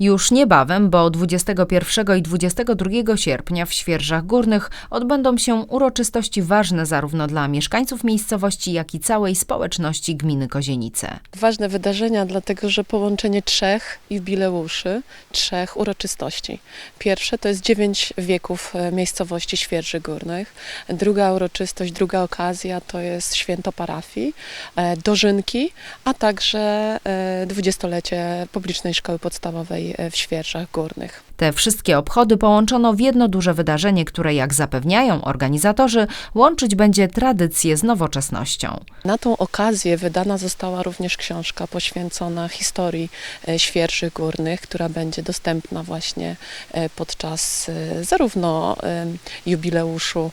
Już niebawem, bo 21 i 22 sierpnia w Świerżach Górnych odbędą się uroczystości ważne zarówno dla mieszkańców miejscowości, jak i całej społeczności gminy Kozienice. Ważne wydarzenia, dlatego że połączenie trzech jubileuszy, trzech uroczystości. Pierwsze to jest dziewięć wieków e, miejscowości Świerży Górnych. Druga uroczystość, druga okazja to jest święto parafii, e, dożynki, a także e, dwudziestolecie publicznej szkoły podstawowej e, w Świerżach Górnych. Te wszystkie obchody połączono w jedno duże wydarzenie, które, jak zapewniają organizatorzy, łączyć będzie tradycję z nowoczesnością. Na tą okazję wydana została również książka poświęcona historii e, Świerży Górnych, która będzie dostępna właśnie e, podczas zarówno jubileuszu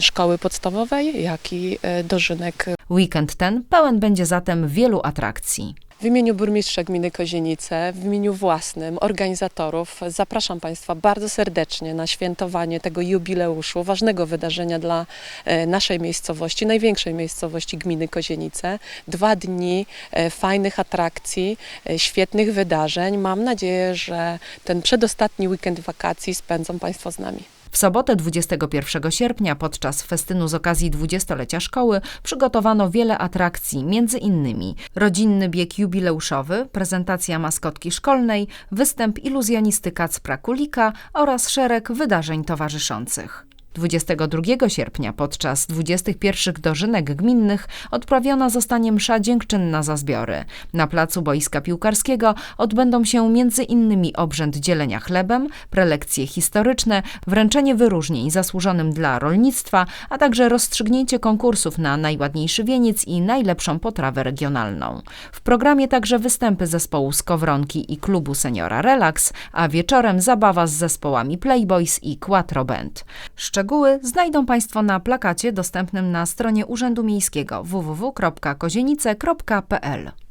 szkoły podstawowej, jak i dożynek Weekend ten pełen będzie zatem wielu atrakcji. W imieniu burmistrza gminy Kozienice, w imieniu własnym, organizatorów, zapraszam Państwa bardzo serdecznie na świętowanie tego jubileuszu, ważnego wydarzenia dla e, naszej miejscowości, największej miejscowości gminy Kozienice. Dwa dni e, fajnych atrakcji, e, świetnych wydarzeń. Mam nadzieję, że ten przedostatni weekend wakacji spędzą Państwo z nami. W sobotę 21 sierpnia podczas festynu z okazji dwudziestolecia szkoły przygotowano wiele atrakcji, między innymi rodzinny bieg jubileuszowy, prezentacja maskotki szkolnej, występ iluzjonisty Kacpra Kulika oraz szereg wydarzeń towarzyszących. 22 sierpnia podczas 21 dożynek gminnych odprawiona zostanie msza dziękczynna za zbiory. Na placu boiska piłkarskiego odbędą się m.in. obrzęd dzielenia chlebem, prelekcje historyczne, wręczenie wyróżnień zasłużonym dla rolnictwa, a także rozstrzygnięcie konkursów na najładniejszy wieniec i najlepszą potrawę regionalną. W programie także występy zespołu Skowronki i klubu seniora Relax, a wieczorem zabawa z zespołami Playboys i Quattro Band. Szczegóły znajdą Państwo na plakacie dostępnym na stronie Urzędu Miejskiego www.kozienice.pl.